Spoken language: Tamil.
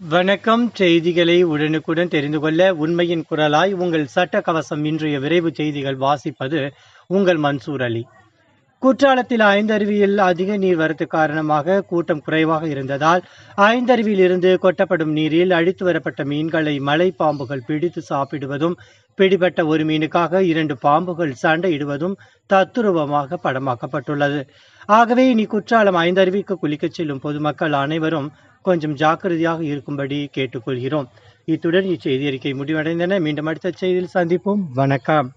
வணக்கம் செய்திகளை உடனுக்குடன் தெரிந்து கொள்ள உண்மையின் குரலாய் உங்கள் சட்ட கவசம் இன்றைய விரைவு செய்திகள் வாசிப்பது உங்கள் மன்சூர் அலி. குற்றாலத்தில் ஐந்தருவியில் அதிக நீர்வரத்து காரணமாக கூட்டம் குறைவாக இருந்ததால் ஐந்தருவியில் இருந்து கொட்டப்படும் நீரில் அழித்து வரப்பட்ட மீன்களை மலை பாம்புகள் பிடித்து சாப்பிடுவதும் பிடிபட்ட ஒரு மீனுக்காக இரண்டு பாம்புகள் சண்டையிடுவதும் தத்துருவமாக படமாக்கப்பட்டுள்ளது. ஆகவே இனி குற்றாலம் ஐந்தருவிக்கு குளிக்கச் செல்லும் பொதுமக்கள் அனைவரும் கொஞ்சம் ஜாக்கிரதையாக இருக்கும்படி கேட்டுக்கொள்கிறோம். இத்துடன் இச்செய்தி அறிக்கை முடிவடைந்தன. மீண்டும் அடுத்த செய்தியில் சந்திப்போம். வணக்கம்.